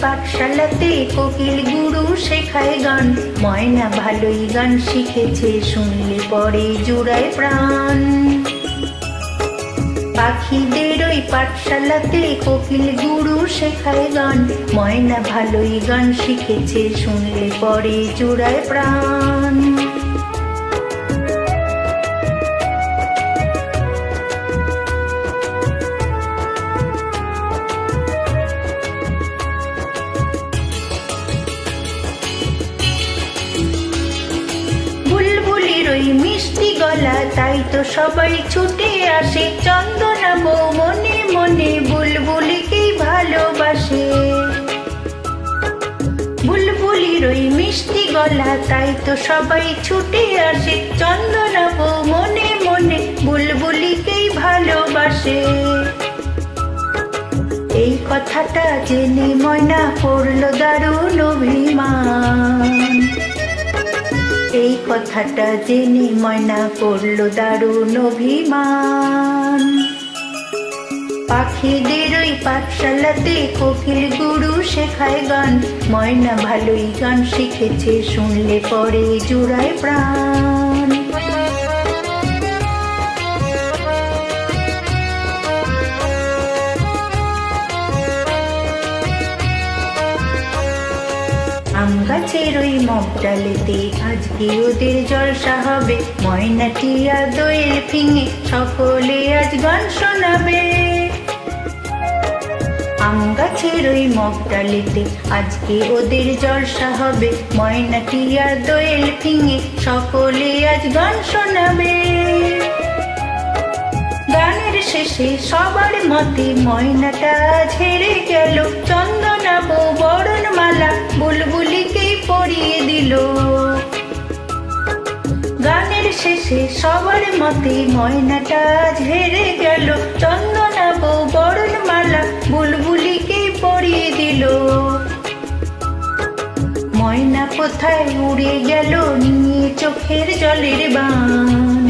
পাঠশালাতে কোকিল গুরু শেখায় গান। ময়না ভালোই গান শিখেছে, শুনলে পরে জোড়ায় প্রাণ। পাখিদের ওই পাঠশালাতে কোকিল গুরু শেখায় গান। ময়না ভালোই গান শিখেছে, শুনলে পরে জোড়ায় প্রাণ। ওই মিষ্টি গলা, তাই তো সবাই ছুটে আসে। চন্দনা বউ মনে মনে বুলবুলিকেই ভালোবাসে। বুলবুলির ওই মিষ্টি গলা, তাই তো সবাই ছুটে আসে। চন্দনা বউ মনে মনে বুলবুলিকেই ভালোবাসে। এই কথাটা জেনে ময়না করল দারুণ কথাটা জেনে ময়না করল দারুণ অভিমান। পাখিদের ওই পাঠশালাতে কোকিল গুরু শেখায় গান। ময়না ভালোই গান শিখেছে, শুনলে পরে জোড়ায় প্রাণ। আম গাছের ওই মগ ডালেতে আজকে ওদের জলসা হবে। ময়না টিয়া দোয়েল ফিঙে, সকলে আজ গান শোনাবে। আম গাছের ওই মগ ডালেতে আজকে ওদের জলসা হবে। ময়না টিয়া দোয়েল ফিঙে, সকলে আজ গান শোনাবে। গানের শেষে সবার মতে ময়নাটা ঝেড়ে গেল। চন্দনা দিল গানের শেষে সবার মতে ময়নাটা ঝেড়ে গেল। চন্দনা বউ বরণ মালা বুলবুলিকে পরিয়ে দিল। ময়না কোথায় উড়ে গেল নিয়ে চোখের জলের বান।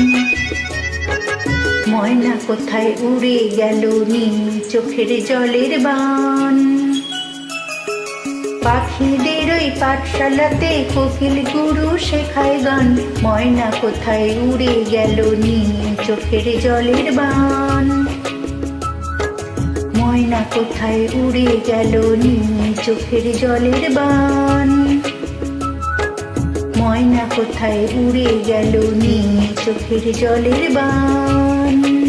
ময়না কোথায় উড়ে গেল নীল চোখের জলের বান। পাখিদের ওই পাঠশালাতে কোকিল গুরু শেখায় গান। ময়না কোথায় উড়ে গেল নীল চোখের জলের বান। ময়না কোথায় উড়ে গেল নীল চোখের জলের বান। ময়না কোথায় উড়ে গেল নীল চোখের জলের বান।